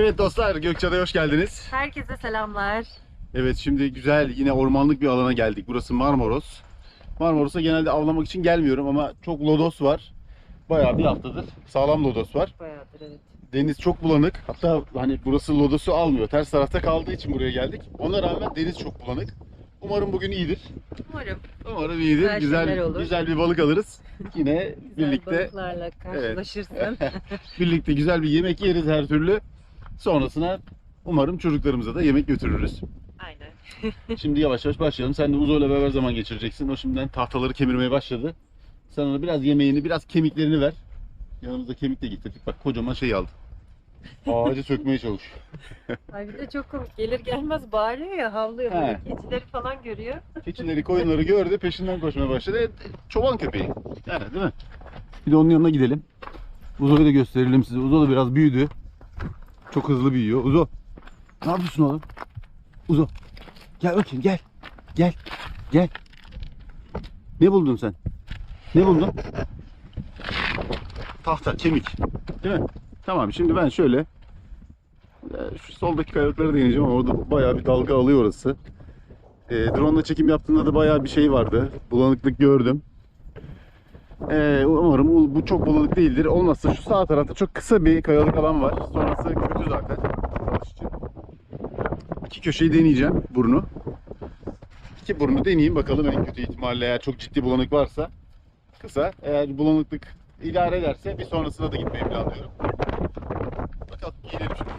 Evet dostlar Gökçeada'ya hoş geldiniz. Herkese selamlar. Evet şimdi güzel yine ormanlık bir alana geldik. Burası Marmaros. Marmaros'a genelde avlamak için gelmiyorum ama çok lodos var. Bayağı bir haftadır sağlam lodos var. Bayağıdır evet. Deniz çok bulanık. Hatta hani burası lodosu almıyor. Ters tarafta kaldığı için buraya geldik. Ona rağmen deniz çok bulanık. Umarım bugün iyidir. Umarım Umarım iyidir. Güzel Güzel şeyler olur. güzel bir balık alırız. Yine güzel birlikte balıklarla karşılaşırsın. birlikte güzel bir yemek yeriz her türlü. Sonrasına umarım çocuklarımıza da yemek götürürüz. Aynen. Şimdi yavaş yavaş başlayalım. Sen de Uzo'yla beraber zaman geçireceksin. O şimdiden tahtaları kemirmeye başladı. Sen ona biraz yemeğini, biraz kemiklerini ver. Yanımızda kemik de getirdik. Bak kocaman şey aldı. Ağacı sökmeye çalış. Ay bir de çok komik. Gelir gelmez bağırıyor ya havlıyor. He. Keçileri falan görüyor. Keçileri, koyunları gördü, peşinden koşmaya başladı. E, çoban köpeği. Yani değil mi? Bir de onun yanına gidelim. Uzo'yu da gösterelim size. Uzo da biraz büyüdü. Çok hızlı büyüyor. Uzo. Ne yapıyorsun oğlum? Uzo. Gel bakayım gel. Gel. Gel. Ne buldun sen? Ne buldun? Tahta, kemik. Değil mi? Tamam şimdi ben şöyle e, şu soldaki kayalıkları deneyeceğim ama orada bayağı bir dalga alıyor orası. E, drone ile çekim yaptığımda da bayağı bir şey vardı. Bulanıklık gördüm. E, umarım bu- çok bulanık değildir. Olmazsa şu sağ tarafta çok kısa bir kayalık alan var. Sonrası kötü zaten. İki köşeyi deneyeceğim burnu. İki burnu deneyeyim bakalım en kötü ihtimalle eğer çok ciddi bulanık varsa kısa. Eğer bulanıklık idare ederse bir sonrasına da gitmeyi planlıyorum. Bakalım giyinelim şimdi.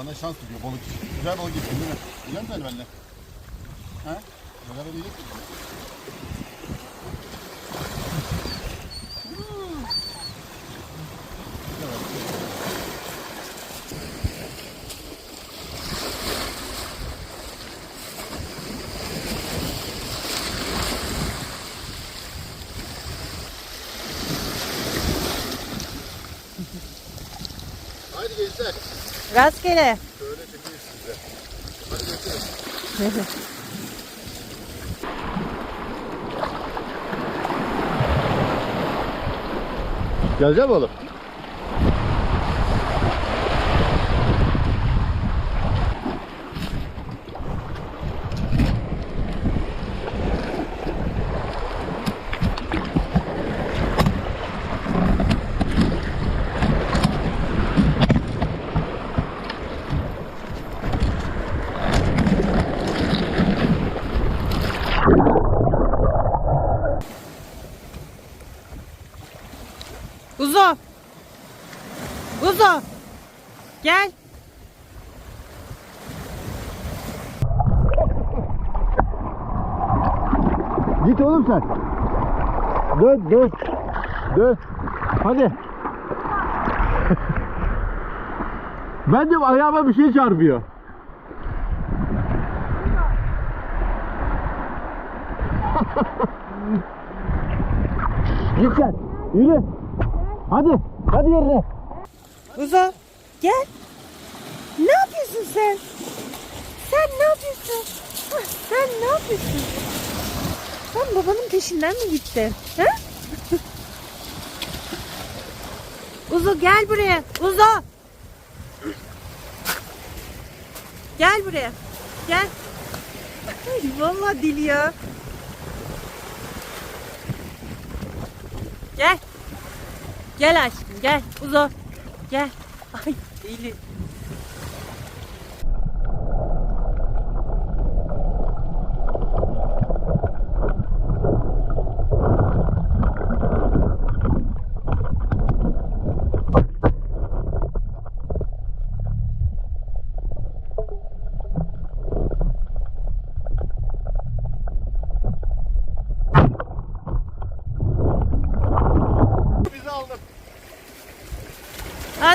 Bana şans veriyor balık. Güzel balık getirdin değil mi? Biliyor musun benimle? Ha? Beraber yiyecek misin? Rastgele. Şöyle çekeyim size. Hadi görüşürüz. Gelecek mi oğlum? Uzo. Uzo. Gel. Git oğlum sen. Dön dön. Dön. Hadi. ben de ayağıma bir şey çarpıyor. Git sen. Yürü. Hadi. Hadi yerine. Uzo gel. Ne yapıyorsun sen? Sen ne yapıyorsun? Sen ne yapıyorsun? Sen babanın peşinden mi gittin? Ha? Uzo gel buraya. Uzo. Gel buraya. Gel. Ay, vallahi deli ya. Gel. Gel aşkım gel. Uzo. Gel. Ay deli. Bizi aldım.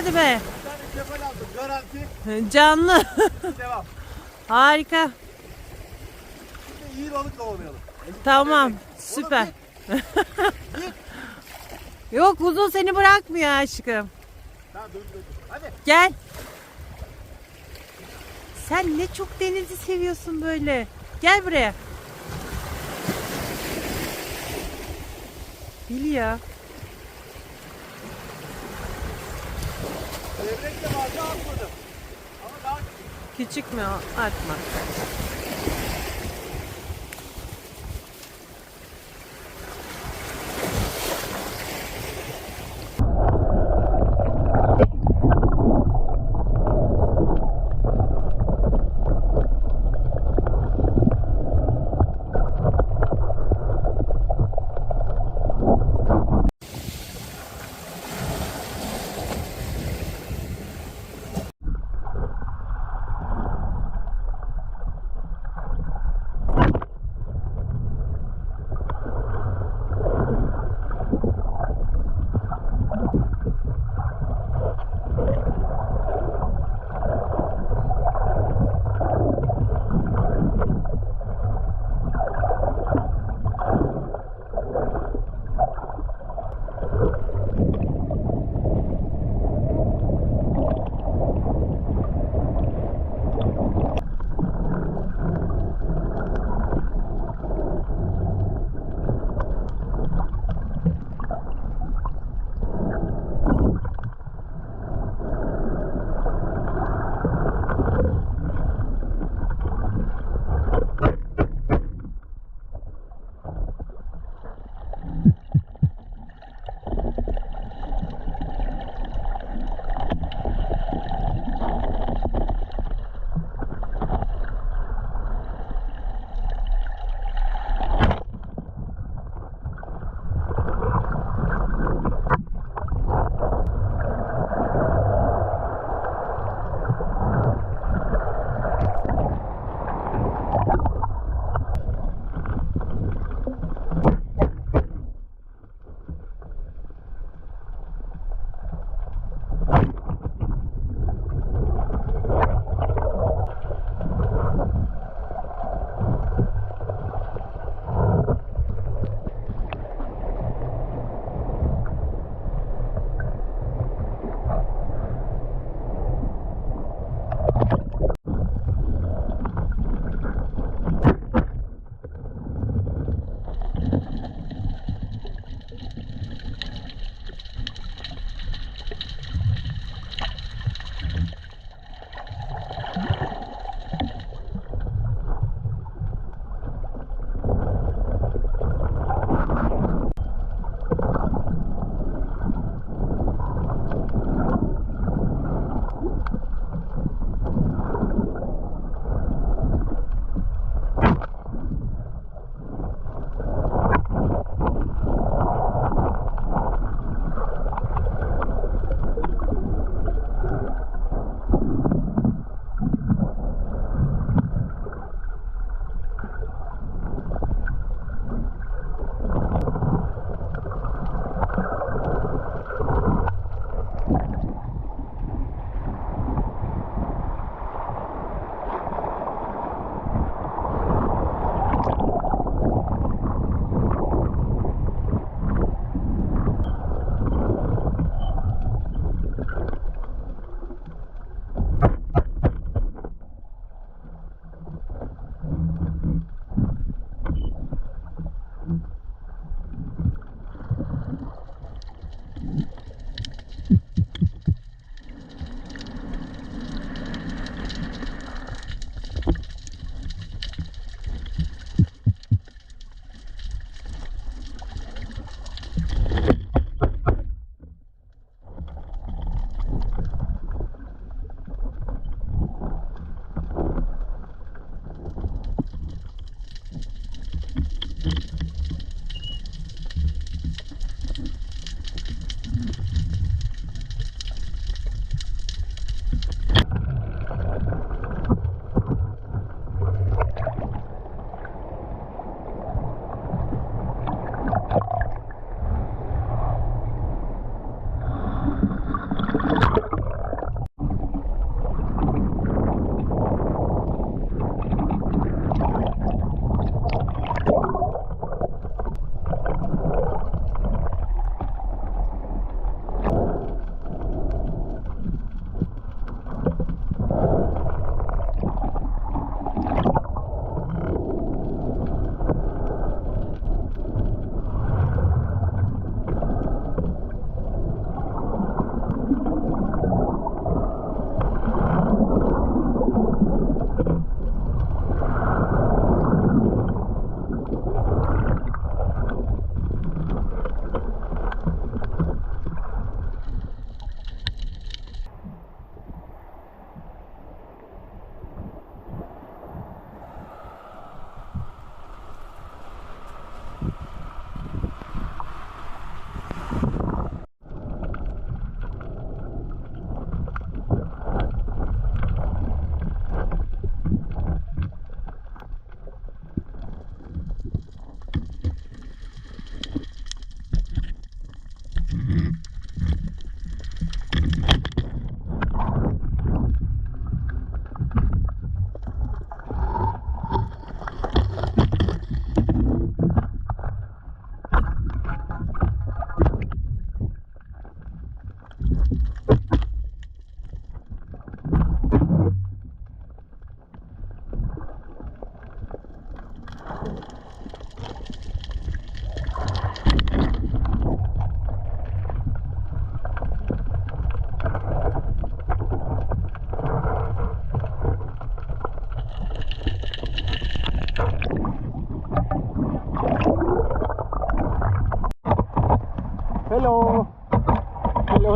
Hadi be. Bir tane kefal aldım. Garanti. Canlı. Devam. Harika. Şimdi iyi balık kovalayalım. Tamam. Süper. Yok uzun seni bırakmıyor aşkım. Tamam dur dur. Hadi. Gel. Sen ne çok denizi seviyorsun böyle. Gel buraya. Biliyor. Levrek de vardı atmadım. Ama daha Küçük mü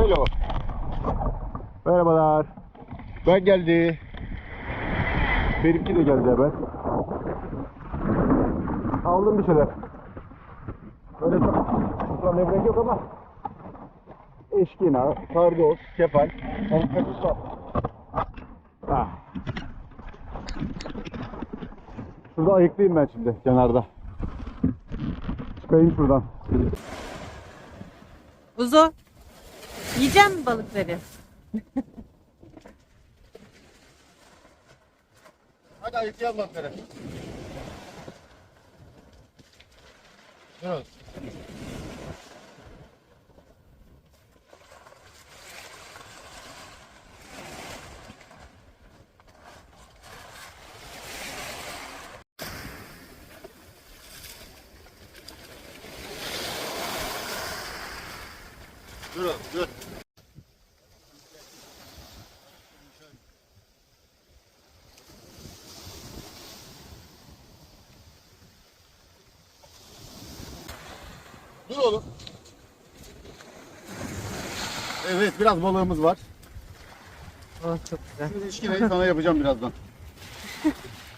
Alo. Merhabalar. Ben geldi. Benimki de geldi haber. Aldım bir şeyler. Böyle çok şükran yok ama eşkina, sardos, kefal, enfetus var. Ah. Şurada ayıklayayım ben şimdi kenarda. Çıkayım şuradan. Uzu. Yiyecek misin balıkları? Hadi ayıklayalım balıkları. Dur. Dur oğlum, dur. Dur oğlum. Evet biraz balığımız var. Oh çok güzel. Şimdi işkineyi sana yapacağım birazdan.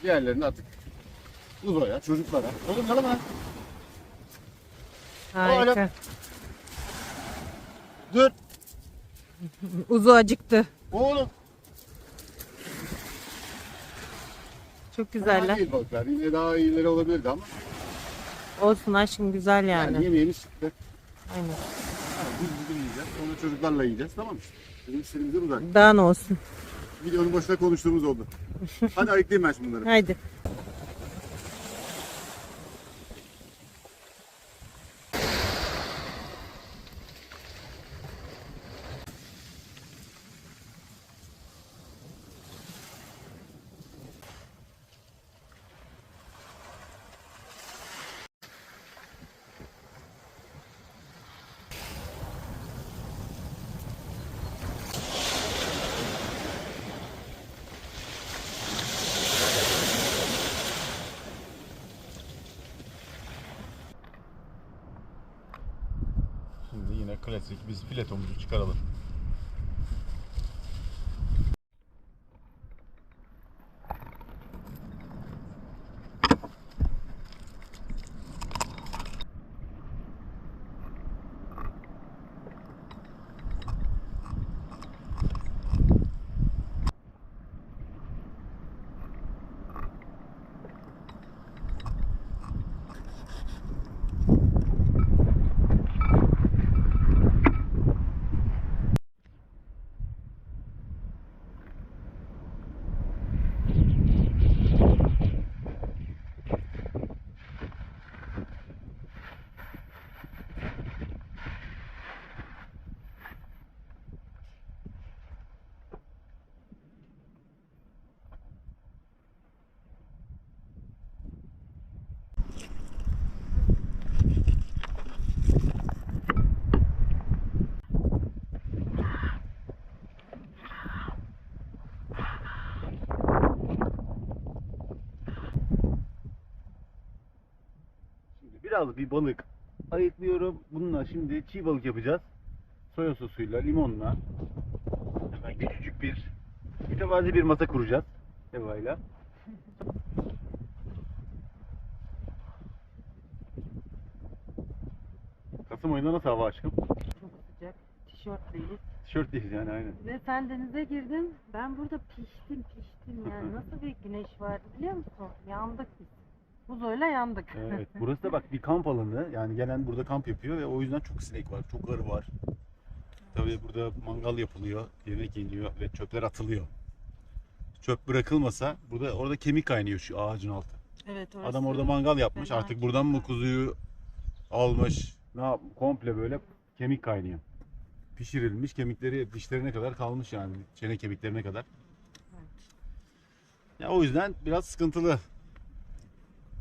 Diğerlerini artık Uzo'ya, çocuklara. Oğlum yalan lan. Harika. Dur. Uzo acıktı. Oğlum. Çok Fena güzeller. değil balıklar. Yine daha iyileri olabilirdi ama. Olsun aşkım güzel Yani, yani. yemeğimiz çıktı. Aynen. Biz bugün yiyeceğiz. Sonra çocuklarla yiyeceğiz. Tamam mı? Bizim istediğimiz de bu zaten. Daha ne olsun. Videonun başında konuştuğumuz oldu. Hadi ayıklayayım ben şimdi bunları. Haydi. Klasik biz filetomuzu çıkaralım. Biraz bir balık ayıklıyorum. Bununla şimdi çiğ balık yapacağız. Soya sosuyla, limonla. Hemen küçücük bir mütevazi bir masa kuracağız. Eva'yla. Kasım ayında nasıl hava aşkım? Çok sıcak. Tişörtleyiz. Tişörtleyiz yani aynen. Ve sen denize girdin. Ben burada piştim piştim yani. Nasıl bir güneş vardı biliyor musun? Yandık biz. Uzoyla yandık. Evet, burası da bak bir kamp alanı. Yani gelen burada kamp yapıyor ve o yüzden çok sinek var, çok arı var. Tabii burada mangal yapılıyor, yemek yeniyor ve çöpler atılıyor. Çöp bırakılmasa burada orada kemik kaynıyor şu ağacın altı. Evet Adam orada mangal yapmış. fena Artık buradan mı kuzuyu almış? Ne yap? Komple böyle kemik kaynıyor. Pişirilmiş kemikleri dişlerine kadar kalmış yani çene kemiklerine kadar. Ya o yüzden biraz sıkıntılı.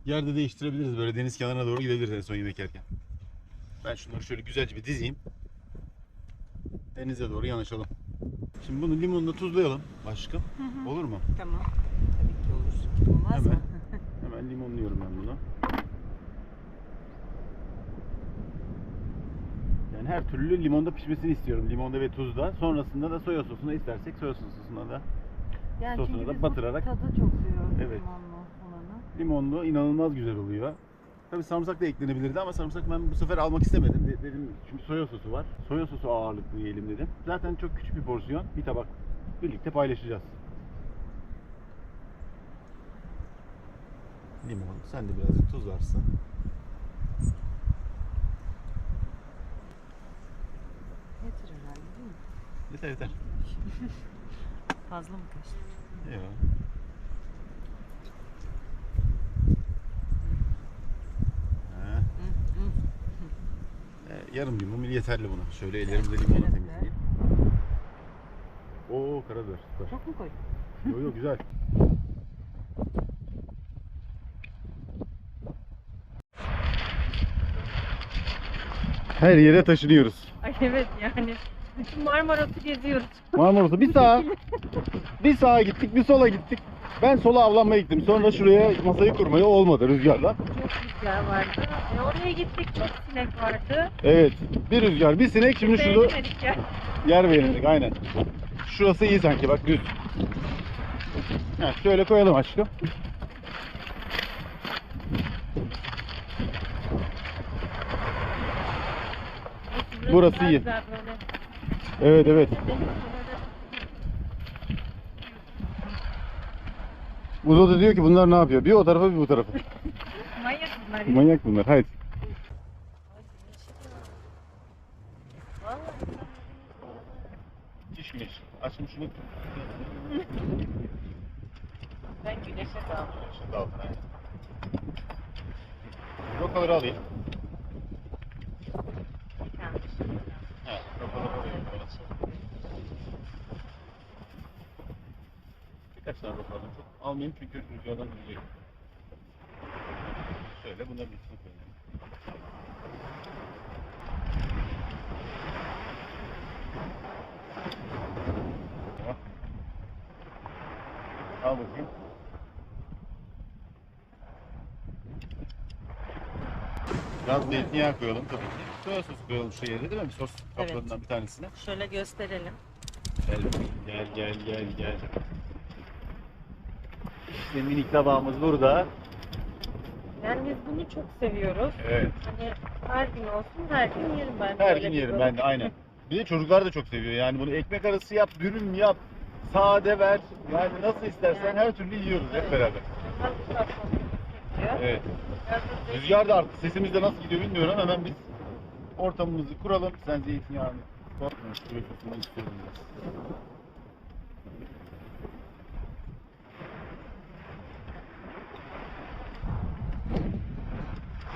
Yerde değiştirebiliriz böyle deniz kenarına doğru gidebiliriz en son yemek yerken. Ben şunları şöyle güzelce bir dizeyim. Denize doğru yanaşalım. Şimdi bunu limonla tuzlayalım aşkım. Olur mu? Tamam. Tabii ki olur. Olmaz Hemen. mı? Hemen limonluyorum ben bunu. Yani her türlü limonda pişmesini istiyorum. Limonda ve tuzda. Sonrasında da soya sosuna istersek soya sosuna da Yani Sosuna da batırarak- Tadı çok seviyoruz Evet. limonlu. Limonlu inanılmaz güzel oluyor. Tabii sarımsak da eklenebilirdi ama sarımsak ben bu sefer almak istemedim. De- dedim çünkü soya sosu var. Soya sosu ağırlıklı yiyelim dedim. Zaten çok küçük bir porsiyon. Bir tabak birlikte paylaşacağız. Limon. Sen de birazcık tuz varsın. Yeter herhalde değil mi? Yeter yeter. Fazla mı kaçtı? Yok. Ha. Ee, yarım limon yeterli buna. Şöyle ellerimle limonla temizleyeyim. Oo karabiber. Süper. Çok mu koydun? Yo yo güzel. Her yere taşınıyoruz. Ay evet yani. Bütün Marmara'sı geziyoruz. Marmaros'a bir sağa, bir sağa gittik, bir sola gittik. Ben sola avlanmaya gittim. Sonra şuraya masayı kurmaya olmadı rüzgarla. Çok rüzgar vardı. E, oraya gittik çok sinek vardı. Evet, bir rüzgar, bir sinek. Şimdi şurada ya. yer beğendik aynen. Şurası iyi sanki bak düz. Ha, şöyle koyalım aşkım. Burası Daha iyi. güzel böyle. Evet evet. Uzo da diyor ki bunlar ne yapıyor? Bir o tarafa bir bu tarafa. Manyak bunlar. ya. Manyak bunlar. Haydi. Vallahi. Diş güneş. Açın şunu. Ben güneşe daldım. Altına. aynen. Rokaları alayım. Evet, rokaları alayım. böyle. Birkaç tane roka alayım. Çok almayayım çünkü rüzgardan gidecek. Şöyle bunların üstüne koyayım. Al bakayım. Biraz zeytinyağı koyalım tabii ki. Soya sosu koyalım şu yere değil mi? Sos kaplarından bir tanesine. Şöyle gösterelim. Gel gel gel gel gel. İşte minik tabağımız burada. Yani biz bunu çok seviyoruz. Evet. Hani her gün olsun her gün yerim ben. Her böyle gün bir yerim balık. ben de aynen. Bir de çocuklar da çok seviyor. Yani bunu ekmek arası yap, dürüm yap, sade ver. Yani nasıl istersen Yani. her türlü yiyoruz hep beraber. Evet. Biraz da zeytin- Rüzgar da arttı. Sesimiz de nasıl gidiyor bilmiyorum. Hemen biz ortamımızı kuralım. Sen zeytinyağını koy. Şuraya sosunu istiyorum biraz.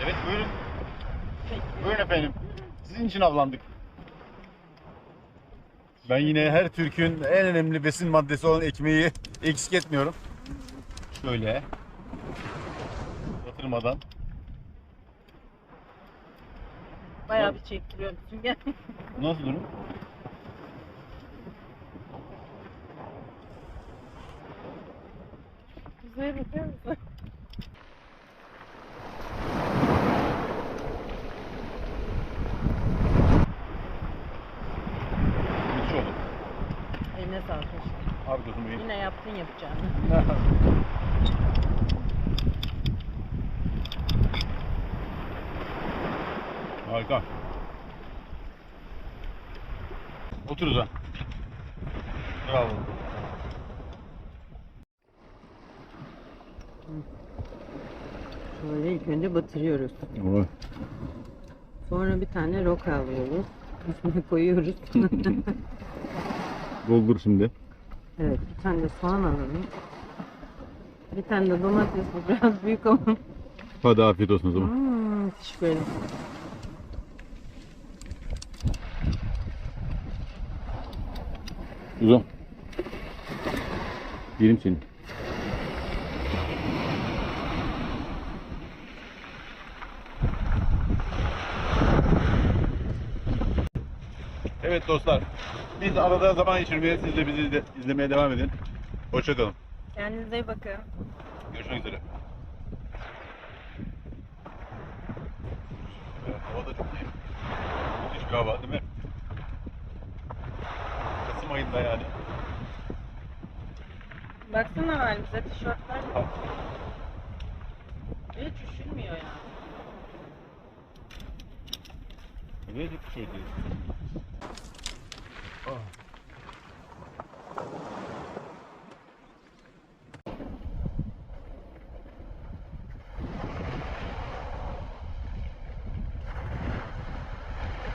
Evet buyurun. Buyurun efendim. Sizin için avlandık. Ben yine her Türk'ün en önemli besin maddesi olan ekmeği eksik etmiyorum. Şöyle. Batırmadan. Bayağı bir çektiriyorum Sünger. Nasıl durum? Kuzeye bakar mısın? Müthiş oldu. Eline sağlık. aşkım. Abi gözüm iyi. Yine yaptın yapacağını. Harika. Otur uzan. Bravo. Şöyle ilk önce batırıyoruz. Sonra bir tane roka alıyoruz. Üstüne koyuyoruz. Doldur şimdi. Evet bir tane de soğan alalım. Bir tane de domates bu biraz büyük ama. Hadi afiyet olsun o zaman. Hmm, müthiş böyle. Uzan. Yerim seni. Evet dostlar. Biz arada zaman geçirmeye siz de bizi izle- izlemeye devam edin. Hoşçakalın. Kendinize iyi bakın. Görüşmek üzere. Evet, hava da çok iyi. Müthiş bir hava değil mi? Kasım ayında yani. Baksana halimize tişörtler. Hiç üşünmüyor ya. Niye şey 어.